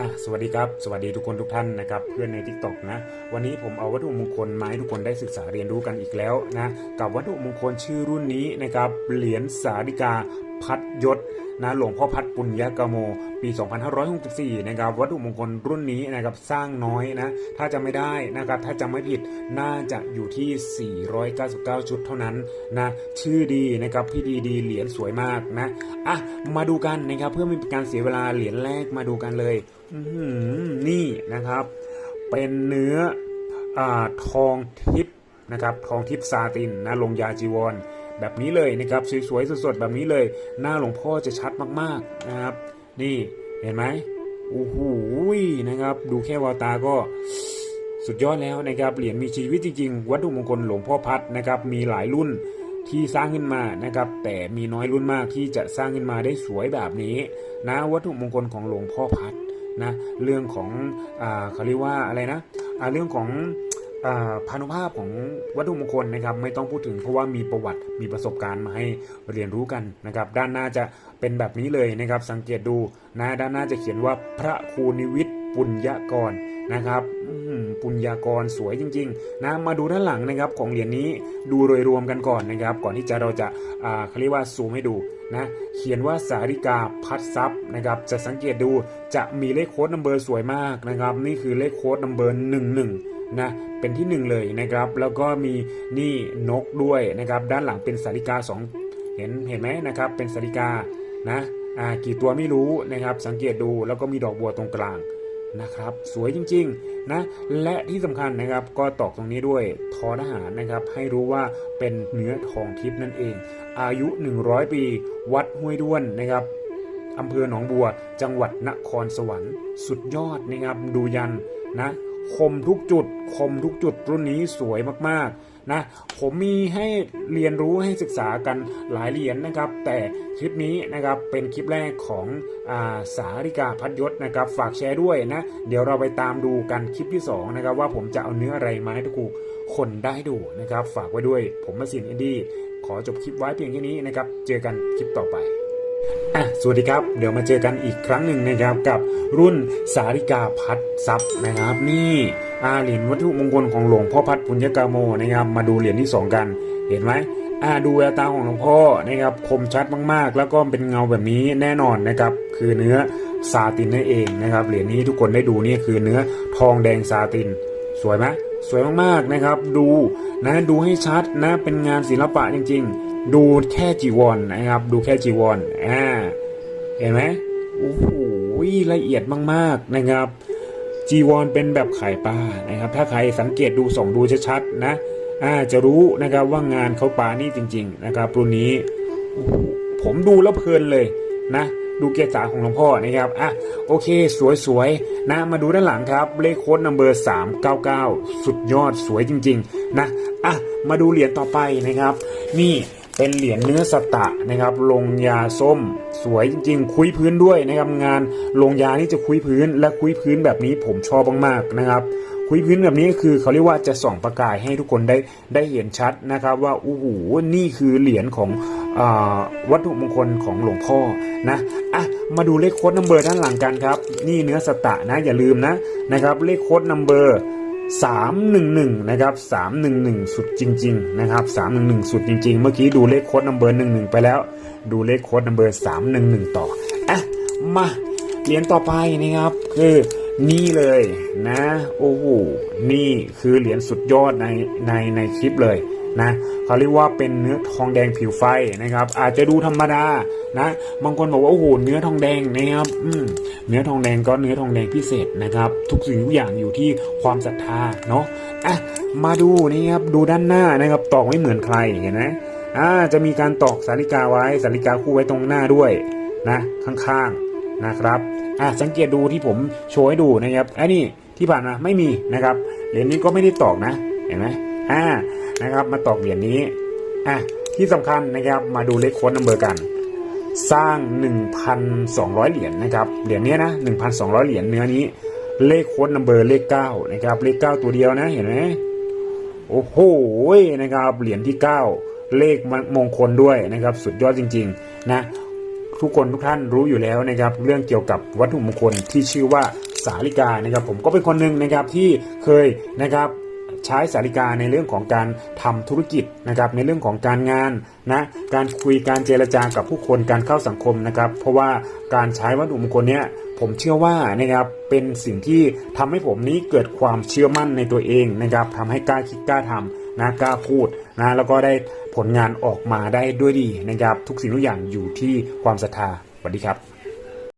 อะสวัสดีครับ สวัสดีทุกคนทุกท่านนะครับเพื่อนในทิกตอกนะ วันนี้ผมเอาวัตถุมงคลมาให้ทุกคนได้ศึกษาเรียนรู้กันอีกแล้วนะ กับวัตถุมงคลชื่อรุ่นนี้นะครับ เหรียญสาริกา พัดยศนะหลวงพ่อพัดปุญญกโม ปี 2564 นะครับวัตถุมงคลรุ่นนี้นะครับสร้างน้อยนะ ถ้าจะไม่ได้นะครับ ถ้าจำไม่ผิดน่าจะอยู่ที่ 499 ชุดเท่านั้นนะ ชื่อดีนะครับ พี่ดีดีเหรียญสวยมากนะ อะ มาดูกันนะครับ เพื่อไม่เป็นการเสียเวลาเหรียญแรกมาดูกันเลยนี่นะครับ เป็นเนื้ออทองทิพย์นะครับ ทองทิพย์ซาตินนะลงยาจีวร แบบนี้เลยนะครับสวยๆสดๆแบบนี้เลย หน้าหลวงพ่อจะชัดมากๆนะครับ นี่เห็นไหมโอ้โหนะครับ ดูแค่วาตาก็สุดยอดแล้วนะครับเหรียญมีชีวิตจริงๆวัตถุมงคลหลวงพ่อพัดนะครับ มีหลายรุ่นที่สร้างขึ้นมานะครับ แต่มีน้อยรุ่นมากที่จะสร้างขึ้นมาได้สวยแบบนี้ นะวัตถุมงคลของหลวงพ่อพัดนะเรื่องของอ่าเขาเรียกว่าอะไรนะอ่าเรื่องของ พานุภาพของวัตถุมงคลนะครับไม่ต้องพูดถึงเพราะว่ามีประวัติมีประสบการณ์มาให้เรียนรู้กันนะครับด้านหน้าจะเป็นแบบนี้เลยนะครับสังเกตดูนะด้านหน้าจะเขียนว่าพระครูนิวิทย์ปุญญกรนะครับปุญญากรสวยจริงๆนะมาดูด้านหลังนะครับของเหรียญนี้ดูโดยรวมกันก่อนนะครับ ก่อนที่จะเราจะอ่าเขาเรียกว่าซูมให้ดูนะเขียนว่าสาริกาพัดซับนะครับจะสังเกตดูจะมีเลขโค้ดนัมเบอร์สวยมากนะครับ นี่คือเลขโค้ดนัมเบอร์หนึ่งหนึ่ง นะเป็นที่หนึ่งเลยนะครับ แล้วก็มีนี่นกด้วยนะครับ ด้านหลังเป็นสาริกาสองเห็นเห็นไหมนะครับ เป็นสาริกานะอ่ากี่ตัวไม่รู้นะครับ สังเกตดูแล้วก็มีดอกบัวตรงกลางนะครับ สวยจริงๆนะและที่สำคัญนะครับก็ตอกตรงนี้ด้วยทอทหารนะครับ ให้รู้ว่าเป็นเนื้อทองทิพย์นั่นเอง อายุ 100 ปี วัดห้วยด้วนนะครับอำเภอหนองบัว จังหวัดนครสวรรค์ สุดยอดนะครับดูยันนะ คมทุกจุด คมทุกจุดรุ่นนี้สวยมากๆนะผมมีให้เรียนรู้ให้ศึกษากันหลายเหรียญนะครับ แต่คลิปนี้นะครับเป็นคลิปแรกของอาสาริกาพัดยศนะครับ ฝากแชร์ด้วยนะ เดี๋ยวเราไปตามดูกันคลิปที่สองนะครับว่าผมจะเอาเนื้ออะไรมาให้ทุกคนได้ดูนะครับ ฝากไว้ด้วยผมมาสินอินดี้ขอจบคลิปไว้เพียงแค่นี้นะครับ เจอกันคลิปต่อไป อะสวัสดีครับ เดี๋ยวมาเจอกันอีกครั้งหนึ่งนะครับกับรุ่นสาริกาพัดซับนะครับ นี่อาเหรียญวัตถุมงคลของหลวงพ่อพัดปุญญกาโมนะครับมาดูเหรียญที่สองกันเห็นไหมอ่าดูแววตาของหลวงพ่อนะครับคมชัดมากๆ แล้วก็เป็นเงาแบบนี้แน่นอนนะครับคือเนื้อซาตินนั่นเองนะครับเหรียญนี้ทุกคนได้ดูนี่คือเนื้อทองแดงซาติน สวยไหมสวยมากๆนะครับ ดูนะดูให้ชัดนะเป็นงานศิลปะจริง ๆ ดูแค่จีวรนนะครับ ดูแค่จีวรอ่าเห็นไหมโอ้โหละเอียดมากๆนะครับ จีวรเป็นแบบไข่ปลานะครับ ถ้าใครสังเกตดูส่องดูชัดๆนะอ่าจะรู้นะครับว่างานเขาปลานี่จริง ๆ นะครับรุ่นนี้โอ้ผมดูแล้วเพลินเลยนะดูเกียรติสาของหลวงพ่อนะครับ อะ โอเค สวยๆ นะ มาดูด้านหลังครับ เลขโค้ดนัมเบอร์399 สุดยอดสวยจริง ๆ นะ อะ มาดูเหรียญต่อไปนะครับ นี่ เป็นเหรียญเนื้อสตะนะครับ ลงยาส้ม สวยจริงๆ คุยพื้นด้วยนะครับงานลงยานี่จะคุยพื้นและคุยพื้นแบบนี้ผมชอบมากๆนะครับ คุยพื้นแบบนี้คือเขาเรียกว่าจะส่องประกายให้ทุกคนได้ได้เห็นชัดนะครับ ว่าโอ้โหนี่คือเหรียญของอวัตถุมงคลของหลวงพ่อนะอะมาดูเลขโค้ดนัมเบอร์ด้านหลังกันครับ นี่เนื้อสตะนะอย่าลืมนะนะครับเลขโค้ดนัมเบอร์ 311 นะครับ 311 สุดจริง ๆ นะครับ 311 สุดจริง ๆ เมื่อกี้ดูเลขโค้ดนัมเบอร์11 ไปแล้ว ดูเลขโค้ดนัมเบอร์311 ต่อ อะ มาเหรียญต่อไปนะครับคือนี่เลยนะ โอ้โห นี่คือเหรียญสุดยอดในในในคลิปเลย นะเขาเรียกว่าเป็นเนื้อทองแดงผิวไฟนะครับ อาจจะดูธรรมดานะ บางคนบอกว่าโอ้โหเนื้อทองแดงนะครับอืเนื้อทองแดงก็เนื้อทองแดงพิเศษนะครับ ทุกสิ่งทุกอย่างอยู่ที่ความศรัทธาเนาะอะมาดูนี่ครับดูด้านหน้านะครับตอกไม่เหมือนใครเห็นไหมอ่าจะมีการตอกสาริกาไว้สาริกาคู่ไว้ตรงหน้าด้วยนะข้างๆนะครับอะสังเกตดูที่ผมโชว์ให้ดูนะครับอันนี้ที่ผ่านมาไม่มีนะครับเหรียญนี้ก็ไม่ได้ตอกนะเห็นไหมานะครับ มาตอกเหรียญนี้อะที่สำคัญนะครับมาดูเลขโค้ดนัมเบอร์กัน สร้าง 1,200 เหรียญนะครับเหรียญนี้นะ 1,200 เหรียญเนื้อนี้ เลขโค้ดนัมเบอร์เลข9นะครับเลข 9 ตัวเดียวนะเห็นไหมโอ้โหนะครับเหรียญที่ 9 เลขมงคลด้วยนะครับ สุดยอดจริง ๆ นะทุกคนทุกท่านรู้อยู่แล้วนะครับ เรื่องเกี่ยวกับวัตถุมงคลที่ชื่อว่าสาลิกานะครับ ผมก็เป็นคนหนึ่งนะครับที่เคยนะครับ ใช้สาริกาในเรื่องของการทำธุรกิจนะครับในเรื่องของการงานนะการคุยการเจรจากับผู้คนการเข้าสังคมนะครับเพราะว่าการใช้วัตถุมงคลเนี้ยผมเชื่อว่านะครับเป็นสิ่งที่ทำให้ผมนี้เกิดความเชื่อมั่นในตัวเองนะครับทำให้กล้าคิดกล้าทำนะกล้าพูดนะแล้วก็ได้ผลงานออกมาได้ด้วยดีนะครับทุกสิ่งทุกอย่างอยู่ที่ความศรัทธาสวัสดีครับ